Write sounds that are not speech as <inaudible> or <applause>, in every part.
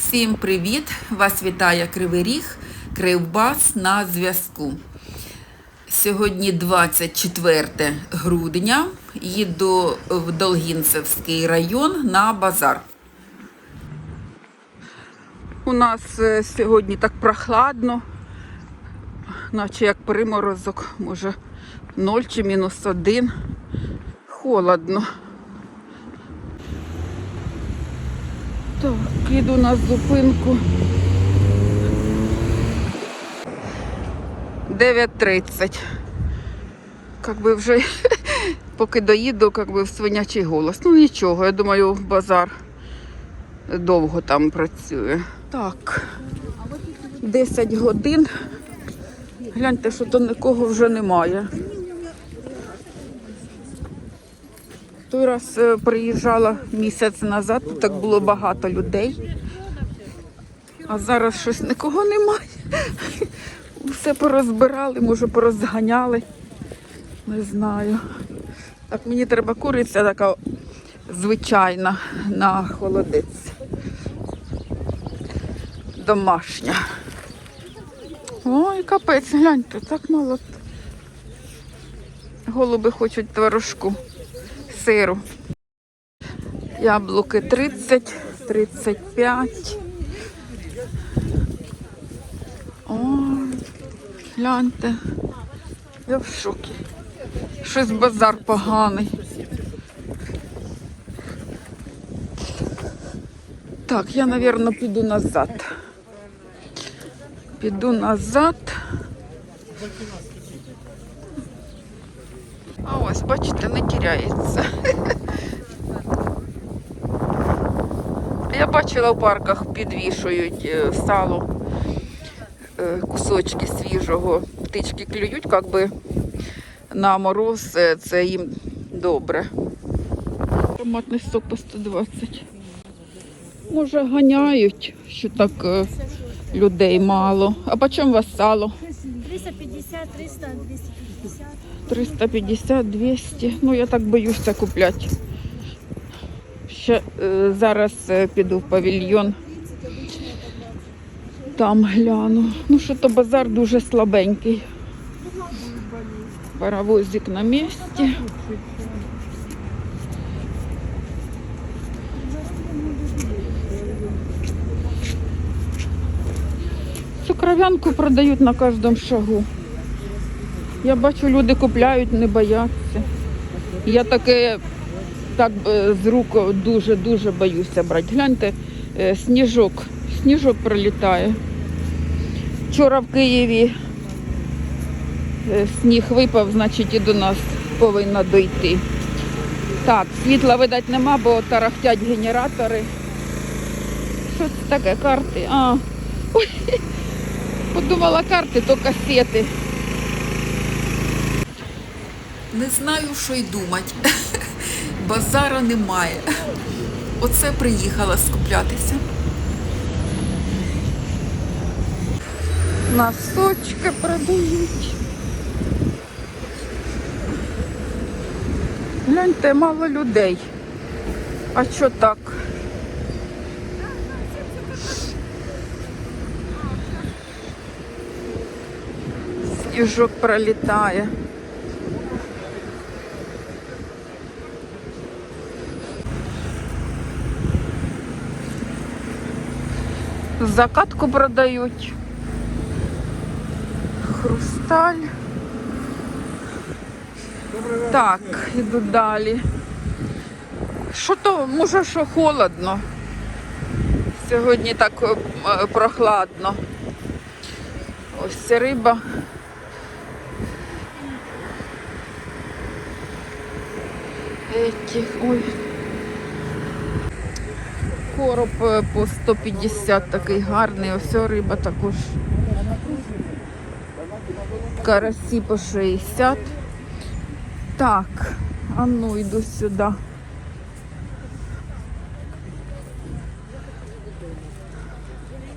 Всім привіт! Вас вітає Кривий Ріг, Кривбас на зв'язку. Сьогодні 24 грудня. Їду в Долгінцевський район на базар. У нас е, сьогодні так прохладно, наче як приморозок, може 0 чи мінус 1. Холодно. Так, їду на зупинку. 9.30. Как би вже <laughs> поки доїду, как би в свинячий голос. Ну нічого, я думаю, базар довго там працює. Так, 10 годин. Гляньте, що то нікого вже немає. Той раз е, приїжджала місяць назад, тут так було багато людей. А зараз щось нікого немає. Все порозбирали, може порозганяли. Не знаю. Так, мені треба куриця така звичайна на холодець. Домашня. Ой, капець, гляньте, так мало. Голуби хочуть творожку сиру. Яблуки 30, 35. О, гляньте. Я в шокі. Щось базар поганий. Так, я, мабуть, піду назад. Піду назад. А ось, бачите, не тіряється. Я бачила в парках підвішують е, сало, е, кусочки свіжого. Птички клюють, як би на мороз е, це їм добре. Томатний сок по 120. Може ганяють, що так людей мало. А по чому у вас сало? 350, 300, 250. 350, 200. Ну, я так боюся купляти. Ще е, зараз е, піду в павільйон. Там гляну. Ну, що то базар дуже слабенький. Паровозик на місці. Цукровянку продають на кожному шагу. Я бачу, люди купляють, не бояться. Я таке так е, з рук дуже-дуже боюся брати. Гляньте, е, сніжок. Сніжок пролітає. Вчора в Києві е, сніг випав, значить і до нас повинна дойти. Так, світла, видать, нема, бо тарахтять генератори. Що це таке? Карти? А, <laughs> ой, подумала карти, то касети. Не знаю, що й думати. <laughs> Базара немає. Оце приїхала скуплятися. Носочки продають. Гляньте, мало людей. А що так? Сніжок пролітає. Закатку продають. Хрусталь. Так, іду далі. Що то, може, що холодно. Сьогодні так е, прохладно. Ось риба. Ой. Короб е, по 150 такий гарний, ось риба також. Карасі по 60. Так, а ну йду сюди.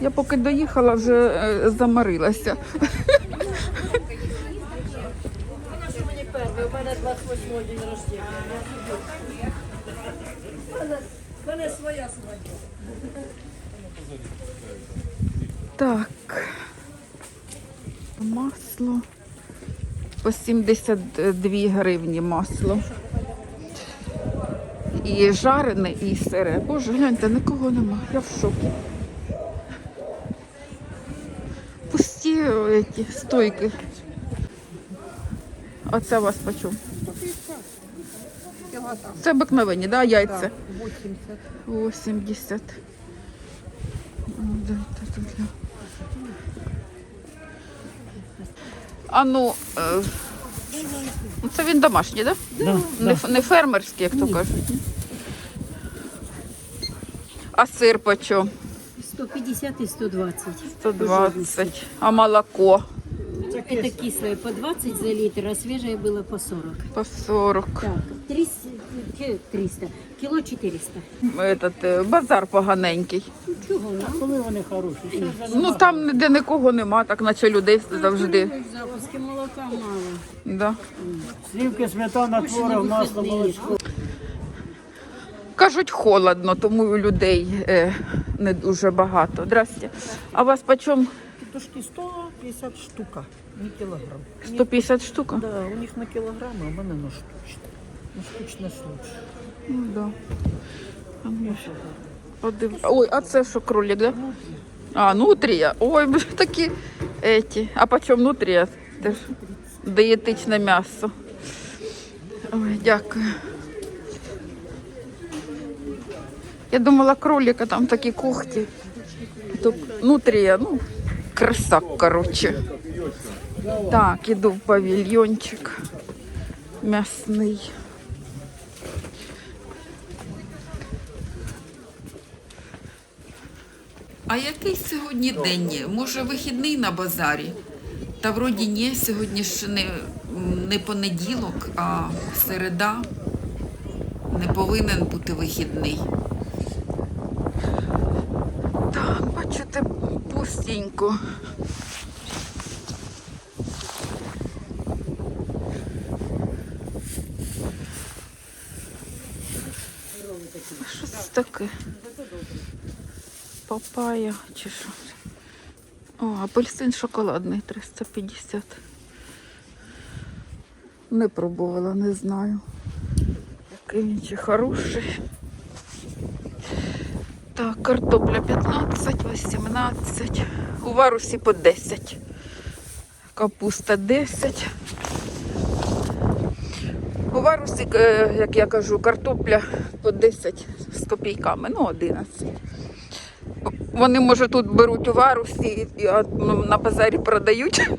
Я поки доїхала, вже е, замарилася. У мене 28 день рождения. Мене своя свадьба. Так. Масло. По 72 гривні масло. І жарене, і сире. Боже, гляньте, нікого нема. Я в шокі. Пусті ті стойки. А це у вас по чому? Це обикновені, да, яйця? 80. 80. Ну, дайте тут. А ну, ну, це він домашній, так? Да? Да, Не, ф- не фермерський, як то кажуть. А сир по чому? 150 и 120. 120. А молоко Это кислое по 20 за литр, а свежее было по 40. по 40. Так, 300, ки- 300 кило 400. Этот, е, базар поганенький. Чого? Коли вони хороші? Ну там ніде нікого нема, так наче людей завжди. Запуски молока мало. Да. Слівки, сметана, творог, масло, молочко. Кажуть, холодно, тому і людей е, не дуже багато. Здрасте. А у вас по чому Петушки 150 штука, не кілограм. 150 штук? Да, у них на кілограм, а у мене на штучне. На штучне. Ну, да. А ну, подив... Ой, а це що кролик, да? А, нутрія. Ой, блін, <laughs> такі еті. А по чому нутрія? Теж дієтичне м'ясо. Ой, дякую. Я думала, кролика там такі когті. То нутрія, ну, краса, коротше. Так, іду в павільйончик м'ясний. А який сьогодні день? Може, вихідний на базарі? Та вроді ні, сьогодні ж не, не понеділок, а середа. Не повинен бути вихідний. Так, бачите, пустенько. Що це таке? Папая чи що? О, апельсин шоколадний 350. Не пробувала, не знаю. Який він чи хороший. Так, картопля 15, 18, у варусі по 10. Капуста 10. У варусі, е, як я кажу, картопля по 10 з копійками, ну 11. Вони, може, тут беруть у варусі, і ну, на базарі продають.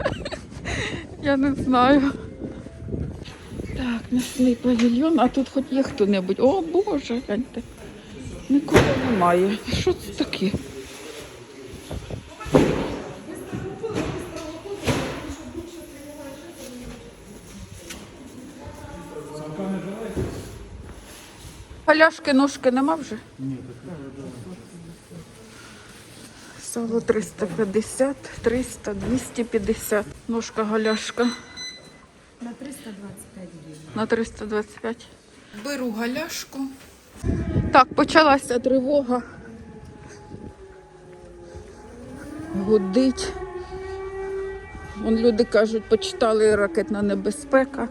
Я не знаю. Так, м'ясний павільйон, а тут хоч є хто-небудь. О, Боже, гляньте. Нікого немає. Що це таке? Галяшки, ножки нема вже? Ні. Сало 350, 300, 250. Ножка галяшка На 325 гривен. на 325. Беру галяшку. Так, почалася тривога. Гудить. Вон люди кажуть, почитали ракетна небезпека.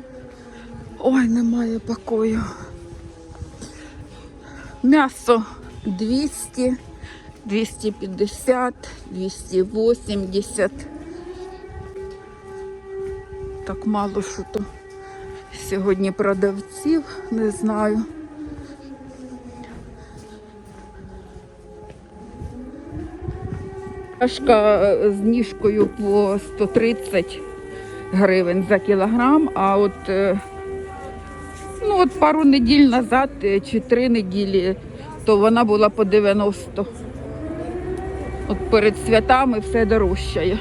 Ой, немає покою. М'ясо 200, 250, 280. Так мало що то сьогодні продавців, не знаю. Кашка е, з ніжкою по 130 гривень за кілограм, а от, е, ну, от пару неділь назад е, чи три неділі, то вона була по 90. От перед святами все дорожчає.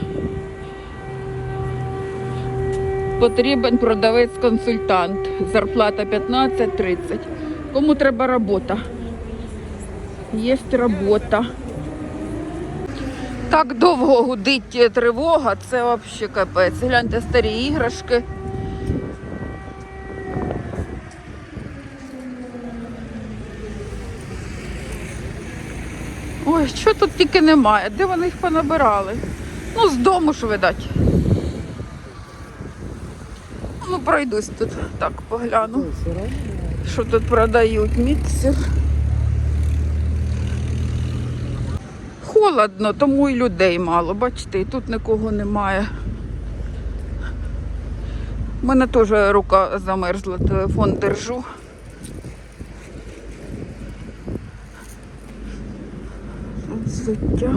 Потрібен продавець-консультант. Зарплата 15-30. Кому треба робота? Є робота. Так довго гудить е, тривога, це взагалі капець. Гляньте старі іграшки. Ой, що тут тільки немає? Де вони їх понабирали? Ну, з дому ж видать. Ну, пройдусь тут, так погляну. Що тут продають? Міксер. Холодно, тому і людей мало. Бачите, і тут нікого немає. У мене теж рука замерзла, телефон держу. Взуття.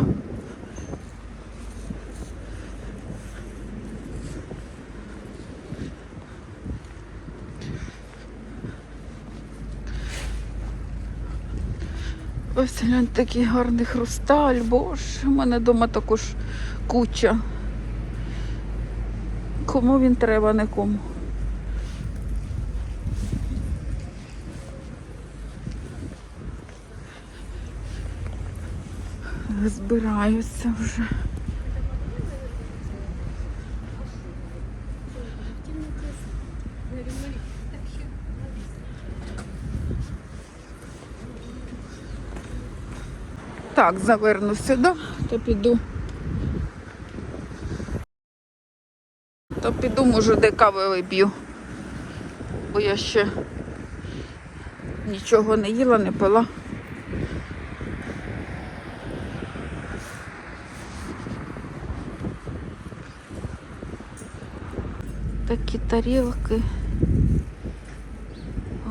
Ось глянь, такий гарний хрусталь, боже, у мене вдома також куча. Кому він треба, не кому. Збираюся вже. Так, заверну сюди, то піду. То піду, може, де кави вип'ю. Бо я ще нічого не їла, не пила. Такі тарілки.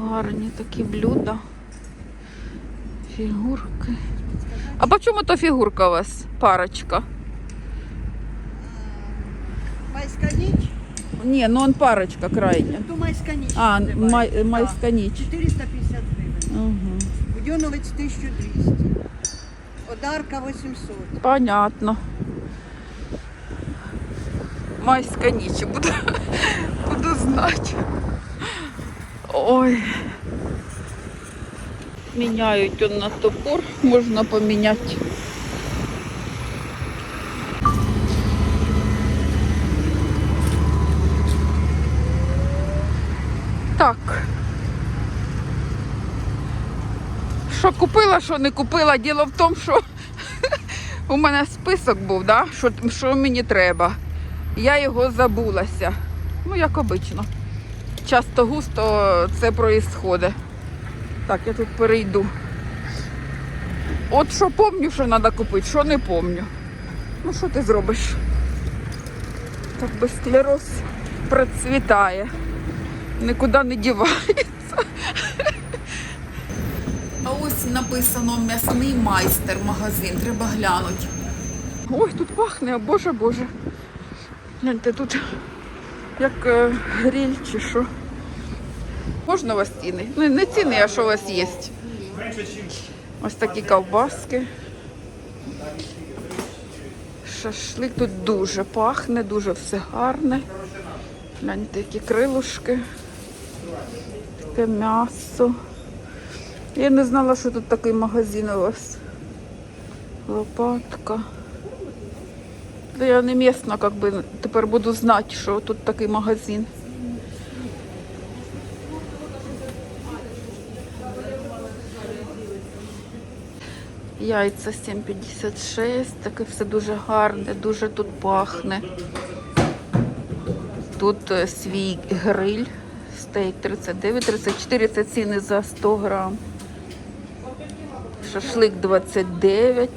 Гарні такі блюда. Фігурки. А по чому то фігурка у вас? Парочка? Майська ніч, Ні, ну он парочка крайня. то майська ніч. А, май, майська ніч. 450 гривень. Угу. Будьоновець 1200. Одарка 800. Понятно. Майська ніч буду, буду знати. Ой. Міняють он на топор, можна поміняти. Так. Що купила, що не купила. Діло в тому, що <laughs> у мене список був, да? що, що мені треба. Я його забулася. Ну, як обично. Часто густо це проїсходить. Так, я тут перейду. От що помню, що треба купити, що не помню. Ну, що ти зробиш? Так би склероз процвітає. Нікуди не дівається. А ось написано м'ясний майстер магазин. Треба глянути. Ой, тут пахне, боже боже. Гляньте, тут як е, гриль чи що. Можна у вас ціни? Ну, не ціни, а що у вас є. Ось такі ковбаски. Шашлик тут дуже пахне, дуже все гарне. Гляньте, які крилушки. Таке м'ясо. Я не знала, що тут такий магазин у вас. Лопатка. Да я не місна, как би, тепер буду знати, що тут такий магазин. Яйця 7,56, таке все дуже гарне, дуже тут пахне. Тут е, свій гриль, стейк 39, 34 це ціни за 100 грам. Шашлик 29.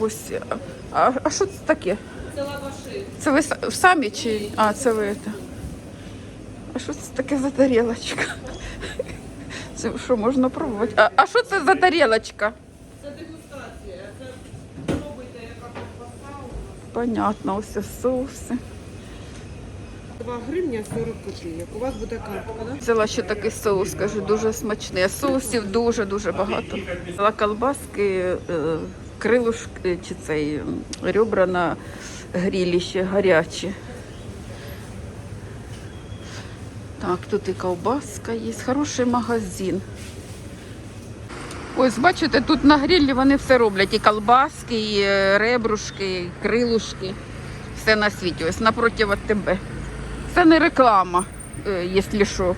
Ось. А, а що це таке? Це лаваши. Це ви самі чи. А, це ви це. А що це таке за тарілочка? Це що можна пробувати? А, а що це за тарілочка? Це дегустація. Це пробуйте, яка ковбаса. Понятно, ось соуси. 2 гривня 40 копійок. У вас буде картка, да? Взяла ще такий соус, кажу, дуже смачний. А Соусів дуже-дуже багато. Взяла колбаски, е, крилушки чи цей ребра на грілі ще гарячі. Так, тут і ковбаска є. Хороший магазин. Ось, бачите, тут на грілі вони все роблять. І колбаски, і е, ребрушки, і крилушки. Все на світі. Ось напроти тебе. Це не реклама, е, якщо що.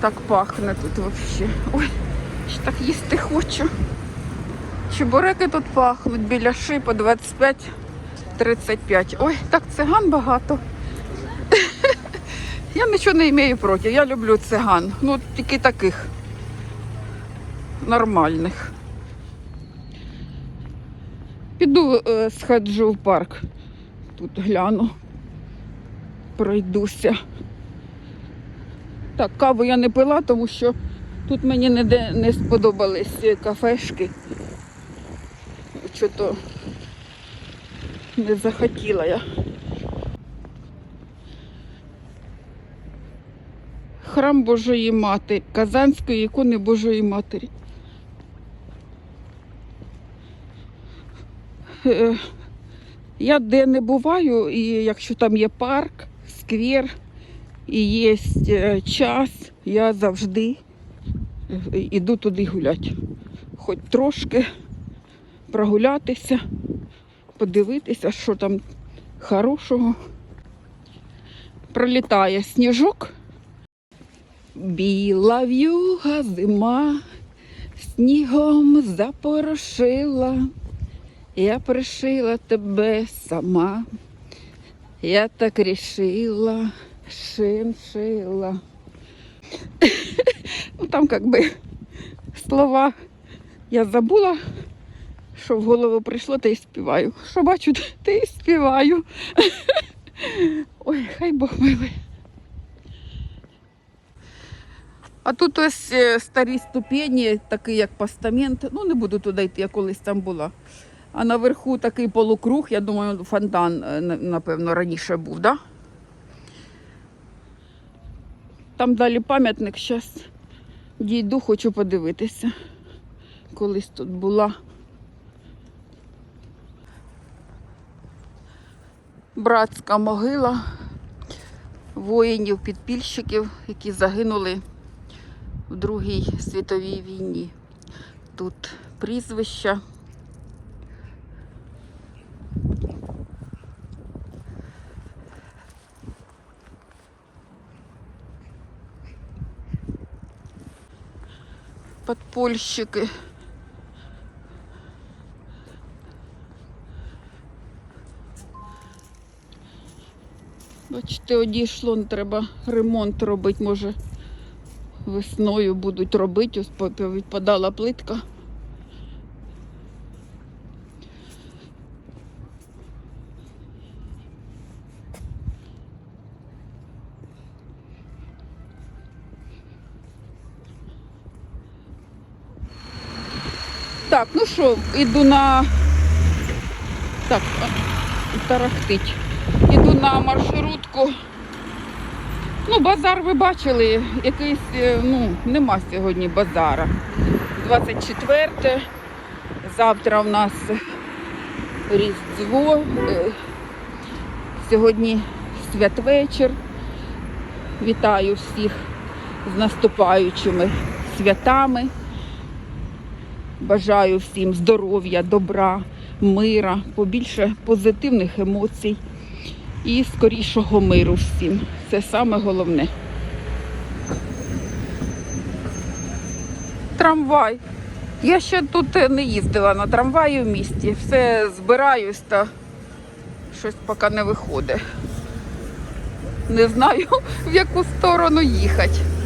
Так пахне тут взагалі. Ой, ще так їсти хочу. Чебуреки тут пахнуть біля ши по 25-35. Ой, так циган багато. <laughs> Я нічого не маю проти. Я люблю циган. Ну, тільки таких нормальних. Піду е, сходжу в парк. Тут гляну. Пройдуся. Так, каву я не пила, тому що тут мені ніде не сподобались кафешки. Що-то не захотіла я. Храм Божої Матері, Казанської ікони Божої Матері. Е, Я де не буваю, і якщо там є парк, сквер і є е, час, я завжди іду туди гуляти. Хоч трошки прогулятися, подивитися, що там хорошого. Пролітає сніжок. Біла в'юга зима, снігом запорошила. Я пришила тебе сама. Я так рішила, шиншила. Ну там как би <laughs> слова я забула, що в голову прийшло, та й співаю. Що бачу, те й співаю. Ой, хай Бог милий. А тут ось е, старі ступені, такий як постамент. Ну, не буду туди йти, я колись там була. А наверху такий полукруг, я думаю, фонтан, е, напевно, раніше був, да? Там далі пам'ятник, зараз дійду, хочу подивитися. Колись тут була. Братська могила воїнів-підпільщиків, які загинули в Другій світовій війні. Тут прізвища. Подпольщики. Бачите, одійшло, треба ремонт робити, може весною будуть робити, ось відпадала плитка. Так, ну що, іду на. Так, тарахтить. Іду на маршрутку. Ну, базар ви бачили, якийсь, е, ну, нема сьогодні базара. 24. Завтра в нас Різдво. е, Сьогодні святвечір. Вітаю всіх з наступаючими святами. Бажаю всім здоров'я, добра, мира, побільше позитивних емоцій і скорішого миру всім. Це саме головне. Трамвай. Я ще тут е, не їздила на трамваї в місті. Все збираюсь та щось поки не виходить. Не знаю, <laughs> в яку сторону їхати.